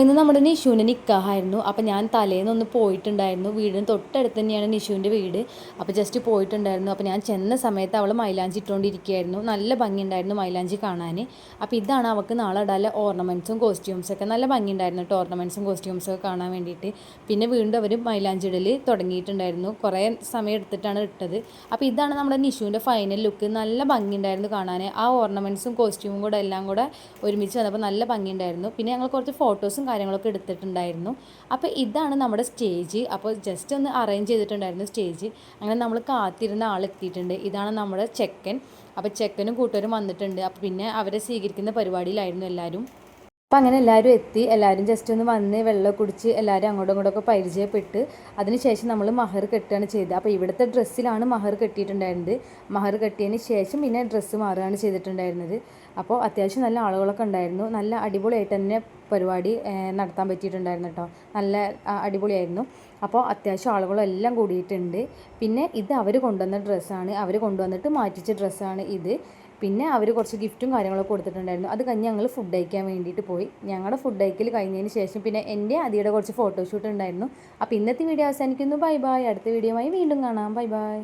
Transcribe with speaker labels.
Speaker 1: ഇന്ന് നമ്മുടെ നിഷുവിന്റെ നിക്കാഹായിരുന്നു. അപ്പോൾ ഞാൻ തലേന്ന് ഒന്ന് പോയിട്ടുണ്ടായിരുന്നു. വീടിന് തൊട്ടടുത്ത് തന്നെയാണ് നിഷുവിന്റെ വീട്. അപ്പോൾ ജസ്റ്റ് പോയിട്ടുണ്ടായിരുന്നു. അപ്പോൾ ഞാൻ ചെന്ന സമയത്ത് അവൾ മൈലാഞ്ചി ഇട്ടുകൊണ്ടിരിക്കുകയായിരുന്നു. നല്ല ഭംഗിയുണ്ടായിരുന്നു മൈലാഞ്ചി കാണാൻ. അപ്പോൾ ഇതാണ് അവൾക്ക് നാളെ ഇടാലെ ഓർണമെന്റ്സും കോസ്റ്റ്യൂംസും ഒക്കെ. നല്ല ഭംഗിയുണ്ടായിരുന്നു കേട്ടോ ഓർണമെന്റ്സും കോസ്റ്റ്യൂംസും ഒക്കെ കാണാൻ വേണ്ടിയിട്ട്. പിന്നെ വീണ്ടും അവർ മൈലാഞ്ചി ഇടൽ തുടങ്ങിയിട്ടുണ്ടായിരുന്നു. കുറേ സമയം എടുത്തിട്ടാണ് ഇട്ടത്. അപ്പോൾ ഇതാണ് നമ്മുടെ നിഷുവിന്റെ ഫൈനൽ ലുക്ക് നല്ല ഭംഗിയുണ്ടായിരുന്നു കാണാൻ. ആ ഓർണമെന്റ്സും കോസ്റ്റ്യൂമും കൂടെ എല്ലാം കൂടെ ഒരുമിച്ച് വന്നപ്പോൾ നല്ല ഭംഗിയുണ്ടായിരുന്നു. പിന്നെ ഞങ്ങൾ കുറച്ച് ഫോട്ടോസും കാര്യങ്ങളൊക്കെ എടുത്തിട്ടുണ്ടായിരുന്നു. അപ്പോൾ ഇതാണ് നമ്മുടെ സ്റ്റേജ്. അപ്പോൾ ജസ്റ്റ് ഒന്ന് അറേഞ്ച് ചെയ്തിട്ടുണ്ടായിരുന്നു സ്റ്റേജ്. അങ്ങനെ നമ്മൾ കാത്തിരുന്ന ആൾ എത്തിയിട്ടുണ്ട്. ഇതാണ് നമ്മുടെ ചെക്കൻ. അപ്പോൾ ചെക്കനും കൂട്ടുകാരും വന്നിട്ടുണ്ട്. അപ്പോൾ പിന്നെ അവരെ സ്വീകരിക്കുന്ന പരിപാടിയിലായിരുന്നു എല്ലാവരും അപ്പം അങ്ങനെ എല്ലാവരും എത്തി. എല്ലാവരും ജസ്റ്റ് ഒന്ന് വന്ന് വെള്ളം കുടിച്ച് എല്ലാവരും അങ്ങോട്ടും ഇങ്ങോട്ടൊക്കെ പരിചയപ്പെട്ട് അതിനുശേഷം നമ്മൾ മഹർ കെട്ടുകയാണ് ചെയ്തത്. അപ്പോൾ ഇവിടുത്തെ ഡ്രസ്സിലാണ് മഹർ കെട്ടിയിട്ടുണ്ടായിരുന്നത്. മഹർ കെട്ടിയതിന് ശേഷം പിന്നെ ഡ്രസ്സ് മാറുകയാണ് ചെയ്തിട്ടുണ്ടായിരുന്നത്. അപ്പോൾ അത്യാവശ്യം നല്ല ആളുകളൊക്കെ ഉണ്ടായിരുന്നു. നല്ല അടിപൊളിയായിട്ട് തന്നെ പരിപാടി നടത്താൻ പറ്റിയിട്ടുണ്ടായിരുന്നു കേട്ടോ നല്ല അടിപൊളിയായിരുന്നു. അപ്പോൾ അത്യാവശ്യം ആളുകളെല്ലാം കൂടിയിട്ടുണ്ട്. പിന്നെ ഇത് അവർ കൊണ്ടുവന്ന ഡ്രസ്സാണ് അവർ കൊണ്ടുവന്നിട്ട് മാറ്റിച്ച ഡ്രസ്സാണ് ഇത്. പിന്നെ അവർ കുറച്ച് ഗിഫ്റ്റും കാര്യങ്ങളൊക്കെ കൊടുത്തിട്ടുണ്ടായിരുന്നു. അത് കഴിഞ്ഞ് ഞങ്ങൾ ഫുഡ് കഴിക്കാൻ വേണ്ടിയിട്ട് പോയി. ഞങ്ങളുടെ ഫുഡ് കഴിക്കൽ കഴിഞ്ഞതിന് ശേഷം പിന്നെ എന്റെ അതിയുടെ കുറച്ച് ഫോട്ടോഷൂട്ട് ഉണ്ടായിരുന്നു. അപ്പോൾ ഇന്നത്തെ വീഡിയോ അവസാനിക്കുന്നു. ബൈ ബായ് അടുത്ത വീഡിയോയുമായി വീണ്ടും കാണാം. Bye bye